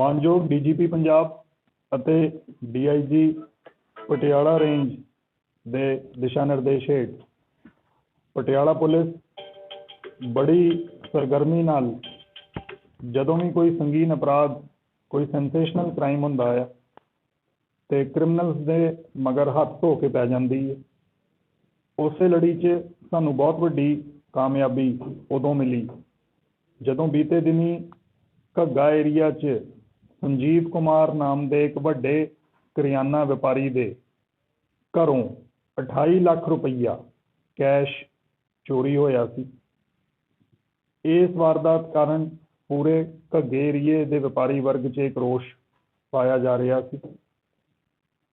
ਮਾਨਯੋਗ ਡੀਜੀਪੀ ਪੰਜਾਬ ਅਤੇ DIG Patiala range ਦੇ ਦਿਸ਼ਾ ਨਿਰਦੇਸ਼ ਹੇਠ ਪਟਿਆਲਾ ਪੁਲਿਸ ਬੜੀ ਸਰਗਰਮੀ ਨਾਲ ਜਦੋਂ ਵੀ ਕੋਈ ਸੰਗੀਨ ਅਪਰਾਧ, ਕੋਈ ਸੈਂਸੇਸ਼ਨਲ ਕ੍ਰਾਈਮ ਹੁੰਦਾ ਆ ਤੇ ਕ੍ਰਿਮੀਨਲਸ ਦੇ ਮਗਰ ਹੱਥ ਧੋ ਕੇ ਪੈ ਜਾਂਦੀ ਹੈ ਉਸੇ ਲੜੀ 'ਚ ਸਾਨੂੰ ਬਹੁਤ ਵੱਡੀ ਕਾਮਯਾਬੀ ਉਦੋਂ ਮਿਲੀ ਜਦੋਂ ਬੀਤੇ ਦਿਨੀ ਘੱਗਾ ਏਰੀਆ 'ਚ ਸੰਜੀਵ ਕੁਮਾਰ ਨਾਮ ਦੇ ਇੱਕ ਵੱਡੇ ਕਰਿਆਨਾ ਵਪਾਰੀ ਦੇ ਘਰੋਂ 28 ਲੱਖ ਰੁਪਈਆ ਕੈਸ਼ ਚੋਰੀ ਹੋਇਆ ਸੀ। ਇਸ ਵਾਰਦਾਤ ਕਾਰਨ ਪੂਰੇ ਘੱਗੇ ਏਰੀਏ ਦੇ ਵਪਾਰੀ ਵਰਗ 'ਚ ਇੱਕ ਰੋਸ਼ ਪਾਇਆ ਜਾ ਰਿਹਾ ਸੀ।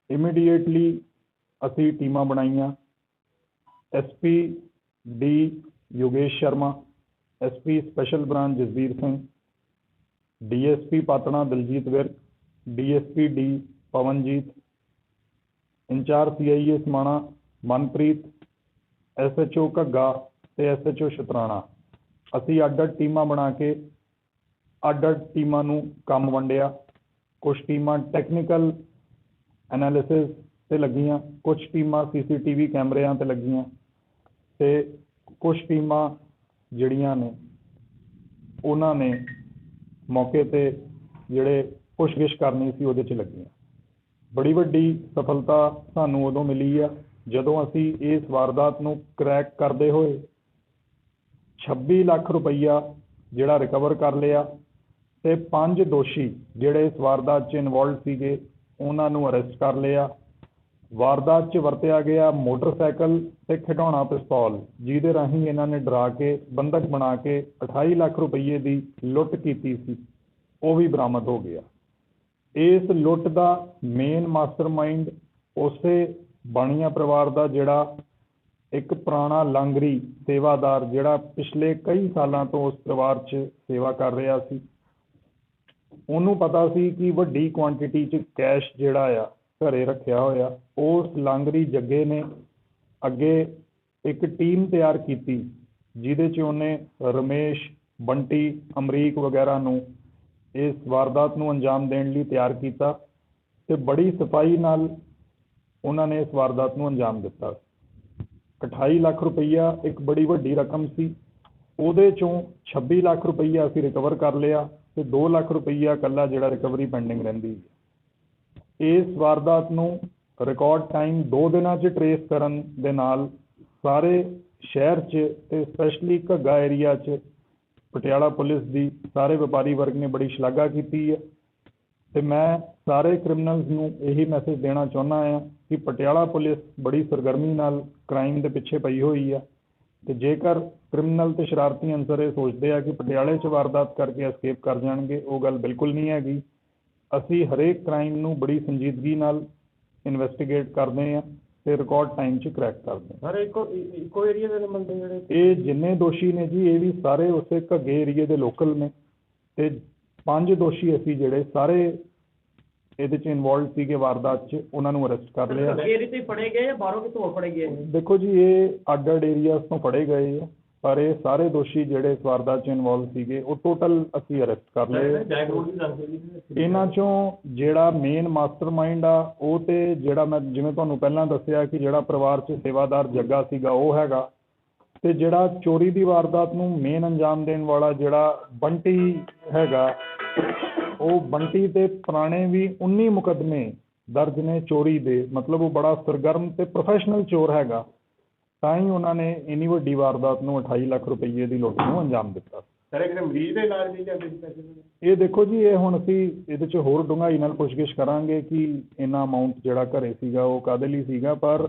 ਇਮੀਡੀਏਟਲੀ ਅਸੀਂ ਟੀਮਾਂ ਬਣਾਈਆਂ। SP D Yogesh Sharma SP special branch Jasvir Singh DSP Patran Daljit Virk, DSP D Pavanjit, incharge CIA Samana Manpreet, SHO Ghagga ਤੇ ਐਸਐਚਓ ਸ਼ਤਰਾਣਾ। ਅਸੀਂ ਅੱਡ ਅੱਡ ਟੀਮਾਂ ਬਣਾ ਕੇ ਅੱਡ ਅੱਡ ਟੀਮਾਂ ਨੂੰ ਕੰਮ ਵੰਡਿਆ। ਕੁਝ ਟੀਮਾਂ ਟੈਕਨੀਕਲ ਐਨਾਲਿਸਿਸ ਤੇ ਲੱਗੀਆਂ ਕੁਝ ਟੀਮਾਂ ਸੀਸੀਟੀਵੀ ਕੈਮਰਿਆਂ ਤੇ ਲੱਗੀਆਂ ਤੇ ਕੁਝ ਟੀਮਾਂ ਜਿਹੜੀਆਂ ਨੇ, ਉਹਨਾਂ ਨੇ ਮੌਕੇ ਤੇ ਜਿਹੜੇ ਪੁੱਛਗਿੱਛ ਕਰਨੀ ਸੀ ਉਹਦੇ 'ਚ ਲੱਗੀਆਂ। ਬੜੀ ਵੱਡੀ ਸਫਲਤਾ ਸਾਨੂੰ ਉਦੋਂ ਮਿਲੀ ਆ, ਜਦੋਂ ਅਸੀਂ ਇਸ ਵਾਰਦਾਤ ਨੂੰ ਕਰੈਕ ਕਰਦੇ ਹੋਏ 26 ਲੱਖ ਰੁਪਈਆ ਜਿਹੜਾ ਰਿਕਵਰ ਕਰ ਲਿਆ ਤੇ ਪੰਜ ਦੋਸ਼ੀ ਜਿਹੜੇ ਇਸ ਵਾਰਦਾਤ 'ਚ ਇਨਵੋਲਵ ਸੀਗੇ, ਉਹਨਾਂ ਨੂੰ ਅਰੈਸਟ ਕਰ ਲਿਆ। ਵਾਰਦਾਤ 'ਚ ਵਰਤਿਆ ਗਿਆ ਮੋਟਰਸਾਈਕਲ ਤੇ ਖਿਡੌਣਾ ਪਿਸਤੌਲ, ਜਿਹਦੇ ਰਾਹੀਂ ਇਹਨਾਂ ਨੇ ਡਰਾ ਕੇ, ਬੰਧਕ ਬਣਾ ਕੇ 28 ਲੱਖ ਰੁਪਏ ਦੀ ਲੁੱਟ ਕੀਤੀ ਸੀ। ਉਹ ਵੀ ਬਰਾਮਦ ਹੋ ਗਿਆ। ਇਸ ਲੁੱਟ ਦਾ ਮੇਨ ਮਾਸਟਰਮਾਈਂਡ ਉਸੇ ਬਾਣੀਆ ਪਰਿਵਾਰ ਦਾ ਜਿਹੜਾ ਇੱਕ ਪੁਰਾਣਾ ਲਾਂਗਰੀ ਸੇਵਾਦਾਰ, ਜਿਹੜਾ ਪਿਛਲੇ ਕਈ ਸਾਲਾਂ ਤੋਂ ਉਸ ਪਰਿਵਾਰ 'ਚ ਸੇਵਾ ਕਰ ਰਿਹਾ ਸੀ। ਉਹਨੂੰ ਪਤਾ ਸੀ ਕਿ ਵੱਡੀ ਕੁਆਂਟੀਟੀ 'ਚ ਕੈਸ਼ ਜਿਹੜਾ ਆ ਘਰੇ ਰੱਖਿਆ ਹੋਇਆ। ਉਸ ਲਾਂਗਰੀ ਜੱਗੇ ਨੇ ਅੱਗੇ ਇੱਕ ਟੀਮ ਤਿਆਰ ਕੀਤੀ, ਜਿਹਦੇ 'ਚ ਉਹਨੇ ਰਮੇਸ਼, ਬੰਟੀ, ਅਮਰੀਕ ਵਗੈਰਾ ਨੂੰ ਇਸ ਵਾਰਦਾਤ ਨੂੰ ਅੰਜਾਮ ਦੇਣ ਲਈ ਤਿਆਰ ਕੀਤਾ ਤੇ ਬੜੀ ਸਫ਼ਾਈ ਨਾਲ ਉਹਨਾਂ ਨੇ ਇਸ ਵਾਰਦਾਤ ਨੂੰ ਅੰਜਾਮ ਦਿੱਤਾ। 28 ਲੱਖ ਰੁਪਈਆ ਇੱਕ ਬੜੀ ਵੱਡੀ ਰਕਮ ਸੀ। ਉਹਦੇ ਚੋਂ 26 ਲੱਖ ਰੁਪਈਆ ਅਸੀਂ ਰਿਕਵਰ ਕਰ ਲਿਆ ਤੇ 2 ਲੱਖ ਰੁਪਈਆ ਕੱਲਾ ਜਿਹੜਾ ਰਿਕਵਰੀ ਪੈਂਡਿੰਗ ਰਹਿੰਦੀ ਹੈ। ਇਸ ਵਾਰਦਾਤ ਨੂੰ ਰਿਕਾਰਡ ਟਾਈਮ 2 ਦਿਨਾਂ 'ਚ ਟਰੇਸ ਕਰਨ ਦੇ ਨਾਲ ਸਾਰੇ ਸ਼ਹਿਰ 'ਚ ਤੇ ਸਪੈਸ਼ਲੀ ਘੱਗਾ ਏਰੀਆ 'ਚ ਪਟਿਆਲਾ ਪੁਲਿਸ ਦੀ ਸਾਰੇ ਵਪਾਰੀ ਵਰਗ ਨੇ ਬੜੀ ਸ਼ਲਾਘਾ ਕੀਤੀ ਹੈ। ਤੇ ਮੈਂ ਸਾਰੇ ਕ੍ਰਿਮੀਨਲਸ ਨੂੰ ਇਹੀ ਮੈਸੇਜ ਦੇਣਾ ਚਾਹੁੰਦਾ ਹਾਂ ਕਿ ਪਟਿਆਲਾ ਪੁਲਿਸ ਬੜੀ ਸਰਗਰਮੀ ਨਾਲ ਕ੍ਰਾਈਮ ਦੇ ਪਿੱਛੇ ਪਈ ਹੋਈ ਆ ਤੇ ਜੇਕਰ ਕ੍ਰਿਮੀਨਲ ਤੇ ਸ਼ਰਾਰਤੀ ਅਨਸਰ ਇਹ ਸੋਚਦੇ ਆ ਕਿ ਪਟਿਆਲੇ 'ਚ ਵਾਰਦਾਤ ਕਰਕੇ ਐਸਕੇਪ ਕਰ ਜਾਣਗੇ, ਉਹ ਗੱਲ ਬਿਲਕੁਲ ਨਹੀਂ ਹੈਗੀ। ਅਸੀਂ ਹਰੇਕ ਕ੍ਰਾਈਮ ਨੂੰ ਬੜੀ ਸੰਜੀਦਗੀ ਨਾਲ ਇਨਵੈਸਟੀਗੇਟ ਕਰਦੇ ਆ ਤੇ ਰਿਕਾਰਡ ਟਾਈਮ 'ਚ ਕਰੈਕ ਕਰਦੇ ਆ ਸਰ ਇੱਕੋ ਇੱਕੋ ਏਰੀਆ ਦੇ ਬੰਦੇ ਜਿਹੜੇ ਇਹ ਜਿੰਨੇ ਦੋਸ਼ੀ ਨੇ ਜੀ ਇਹ ਵੀ ਸਾਰੇ ਉਸੇ ਘੱਗੇ ਏਰੀਏ ਦੇ ਲੋਕਲ ਨੇ। ਤੇ ਪੰਜ ਦੋਸ਼ੀ ਅਸੀਂ ਜਿਹੜੇ ਸਾਰੇ ਇਹਦੇ 'ਚ ਇਨਵੋਲਡ ਸੀਗੇ ਵਾਰਦਾਤ 'ਚ ਉਹਨਾਂ ਨੂੰ ਅਰੈਸਟ ਕਰ ਲਿਆ। ਏਰੀਆ ਤੇ ਫੜੇ ਗਏ ਜਾਂ ਬਾਹਰੋਂ ਕਿਤੋਂ ਫੜੇ ਗਏ? ਦੇਖੋ ਜੀ ਇਹ ਅੱਡ ਅੱਡ ਏਰੀਆਸ ਤੋਂ ਫੜੇ ਗਏ ਆ। ਪਰ ਇਹ ਸਾਰੇ ਦੋਸ਼ੀ ਜਿਹੜੇ ਇਸ ਵਾਰਦਾਤ 'ਚ ਇਨਵੋਲਵ ਸੀਗੇ ਉਹ ਟੋਟਲ ਅਸੀਂ ਅਰੈਸਟ ਕਰ ਲਏ। ਇਹਨਾਂ ਚੋਂ ਜਿਹੜਾ ਮੇਨ ਮਾਸਟਰਮਾਈਂਡ ਆ ਉਹ ਤੇ ਜਿਹੜਾ ਮੈਂ ਜਿਵੇਂ ਤੁਹਾਨੂੰ ਪਹਿਲਾਂ ਦੱਸਿਆ ਕਿ ਜਿਹੜਾ ਪਰਿਵਾਰ 'ਚ ਸੇਵਾਦਾਰ ਜੱਗਾ ਸੀਗਾ ਉਹ ਹੈਗਾ। ਤੇ ਜਿਹੜਾ ਚੋਰੀ ਦੀ ਵਾਰਦਾਤ ਨੂੰ ਮੇਨ ਅੰਜਾਮ ਦੇਣ ਵਾਲਾ ਜਿਹੜਾ ਬੰਟੀ ਹੈਗਾ ਉਹ ਬੰਟੀ ਤੇ ਪੁਰਾਣੇ ਵੀ 19 ਮੁਕੱਦਮੇ ਦਰਜ ਨੇ ਚੋਰੀ ਦੇ। ਮਤਲਬ ਉਹ ਬੜਾ ਸਰਗਰਮ ਤੇ ਪ੍ਰੋਫੈਸ਼ਨਲ ਚੋਰ ਹੈਗਾ। ਤਾਂ ਹੀ ਉਹਨਾਂ ਨੇ ਇੰਨੀ ਵੱਡੀ ਵਾਰਦਾਤ ਨੂੰ 28 ਲੱਖ ਰੁਪਏ ਦੀ ਲੁੱਟ ਨੂੰ ਅੰਜਾਮ ਦਿੱਤਾ। ਸਰ ਇੱਕ ਮਰੀਜ਼ ਦੇ ਇਲਾਜ ਲਈ ਜਾਂਦੇ ਸੀ ਪੈਸੇ। ਇਹ ਦੇਖੋ ਜੀ ਇਹ ਹੁਣ ਅਸੀਂ ਇਹਦੇ 'ਚ ਹੋਰ ਡੂੰਘਾਈ ਨਾਲ ਪੁੱਛਗਿੱਛ ਕਰਾਂਗੇ ਕਿ ਇੰਨਾ ਅਮਾਉਂਟ ਜਿਹੜਾ ਘਰੇ ਸੀਗਾ ਉਹ ਕਾਹਦੇ ਲਈ ਸੀਗਾ। ਪਰ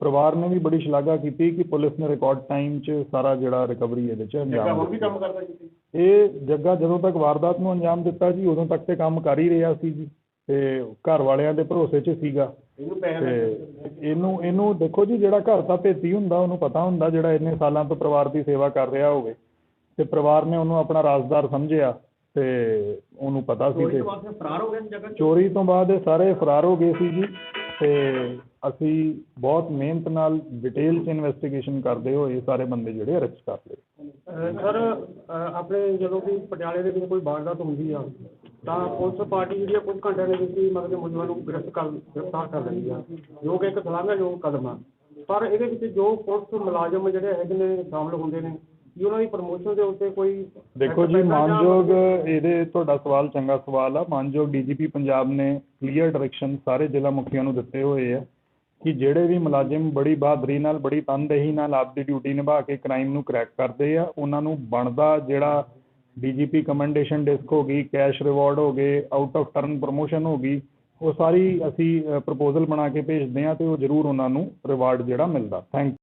ਪਰਿਵਾਰ ਨੇ ਵੀ ਬੜੀ ਸ਼ਲਾਘਾ ਕੀਤੀ ਕਿ ਪੁਲਿਸ ਨੇ ਰਿਕਾਰਡ ਟਾਈਮ 'ਚ ਸਾਰਾ ਜਿਹੜਾ ਰਿਕਵਰੀ ਇਹਦੇ 'ਚ ਅੰਜਾਮ ਹੋਰ ਵੀ ਦਿੱਤਾ ਕੰਮ ਕਰਦਾ ਸੀ? ਇਹ ਜੱਗਾ ਜਦੋਂ ਤੱਕ ਵਾਰਦਾਤ ਨੂੰ ਅੰਜਾਮ ਦਿੱਤਾ ਜੀ ਉਦੋਂ ਤੱਕ ਤੇ ਕੰਮ ਕਰ ਹੀ ਰਿਹਾ ਸੀ ਜੀ। ਤੇ ਘਰ ਵਾਲਿਆਂ ਦੇ ਭਰੋਸੇ 'ਚ ਸੀਗਾ। ਇਹਨੂੰ ਪੈਸੇ ਤੇ ਇਹਨੂੰ ਇਹਨੂੰ ਦੇਖੋ ਜੀ ਜਿਹੜਾ ਘਰ ਦਾ ਭੇਤੀ ਹੁੰਦਾ ਉਹਨੂੰ ਪਤਾ ਹੁੰਦਾ ਜਿਹੜਾ ਇੰਨੇ ਸਾਲਾਂ ਤੋਂ ਪਰਿਵਾਰ ਦੀ ਸੇਵਾ ਕਰ ਰਿਹਾ ਹੋਵੇ। ਤੇ ਪਰਿਵਾਰ ਨੇ ਉਹਨੂੰ ਆਪਣਾ ਰਾਜ਼ਦਾਰ ਸਮਝਿਆ ਤੇ ਉਹਨੂੰ ਪਤਾ ਸੀ ਚੋਰੀ ਕਿ ਫਰਾਰ ਹੋ ਗਏ? ਚੋਰੀ ਤੋਂ ਬਾਅਦ ਇਹ ਸਾਰੇ ਫਰਾਰ ਹੋ ਗਏ ਸੀ ਜੀ। ਤੇ ਅਸੀਂ ਬਹੁਤ ਮਿਹਨਤ ਨਾਲ ਡਿਟੇਲ ਚ ਇਨਵੈਸਟੀਗੇਸ਼ਨ ਕਰਦੇ ਹੋਏ ਇਹ ਸਾਰੇ ਬੰਦੇ ਜਿਹੜੇ ਅਰੈਸਟ ਕਰ ਲਏ। ਸਰ ਆਪਣੇ ਜਦੋਂ ਵੀ ਪਟਿਆਲੇ ਦੇ ਵਿੱਚ ਕੋਈ ਵਾਰਦਾਤ ਹੁੰਦੀ ਆ ਤਾਂ ਪੁਲਿਸ ਪਾਰਟੀ ਜਿਹੜੀ ਆ ਕੁਝ ਘੰਟਿਆਂ ਦੇ ਵਿੱਚ ਹੀ ਮਤਲਬ ਕਿ ਮੁਲਜ਼ਮਾਂ ਨੂੰ ਗ੍ਰਿਫਤ ਕਰ ਗ੍ਰਿਫਤਾਰ ਕਰ ਲੈਂਦੀ ਆ। ਜੋ ਕਿ ਇੱਕ ਸ਼ਲਾਘਾਯੋਗ ਕਦਮ ਆ। ਪਰ ਇਹਦੇ ਵਿੱਚ ਜੋ ਪੁਲਿਸ ਮੁਲਾਜ਼ਮ ਜਿਹੜੇ ਹੈਗੇ ਨੇ ਸ਼ਾਮਲ ਹੁੰਦੇ ਨੇ ਕੀ ਉਹਨਾਂ ਦੀ ਪ੍ਰਮੋਸ਼ਨ ਦੇ ਉੱਤੇ ਕੋਈ ਦੇਖੋ ਜੀ ਮਾਨਯੋਗ ਇਹਦੇ ਤੁਹਾਡਾ ਸਵਾਲ ਚੰਗਾ ਸਵਾਲ ਆ। ਮਾਨਯੋਗ ਡੀਜੀਪੀ ਪੰਜਾਬ ਨੇ ਕਲੀਅਰ ਡਾਇਰੈਕਸ਼ਨ ਸਾਰੇ ਜ਼ਿਲ੍ਹਾ ਮੁਖੀਆਂ ਨੂੰ ਦਿੱਤੇ ਹੋਏ ਆ ਕਿ ਜਿਹੜੇ ਵੀ ਮੁਲਾਜ਼ਮ ਬੜੀ ਬਹਾਦਰੀ ਨਾਲ ਬੜੀ ਤਨਦੇਹੀ ਨਾਲ ਆਪਦੀ ਡਿਊਟੀ ਨਿਭਾ ਕੇ ਕ੍ਰਾਈਮ ਨੂੰ ਕਰੈਕ ਕਰਦੇ ਆ ਉਹਨਾਂ ਨੂੰ ਬਣਦਾ ਜਿਹੜਾ ਡੀਜੀਪੀ ਕਮੈਂਡੇਸ਼ਨ ਡਿਸਕ ਹੋ ਗਈ ਕੈਸ਼ ਰਿਵਾਰਡ ਹੋ ਗਏ ਆਊਟ ਆਫ ਟਰਨ ਪ੍ਰੋਮੋਸ਼ਨ ਹੋ ਗਈ, ਉਹ ਸਾਰੀ ਅਸੀਂ ਪ੍ਰਪੋਜ਼ਲ ਬਣਾ ਕੇ ਭੇਜਦੇ ਹਾਂ ਤੇ ਉਹ ਜ਼ਰੂਰ ਉਹਨਾਂ ਨੂੰ ਰਿਵਾਰਡ ਜਿਹੜਾ ਮਿਲਦਾ। ਥੈਂਕ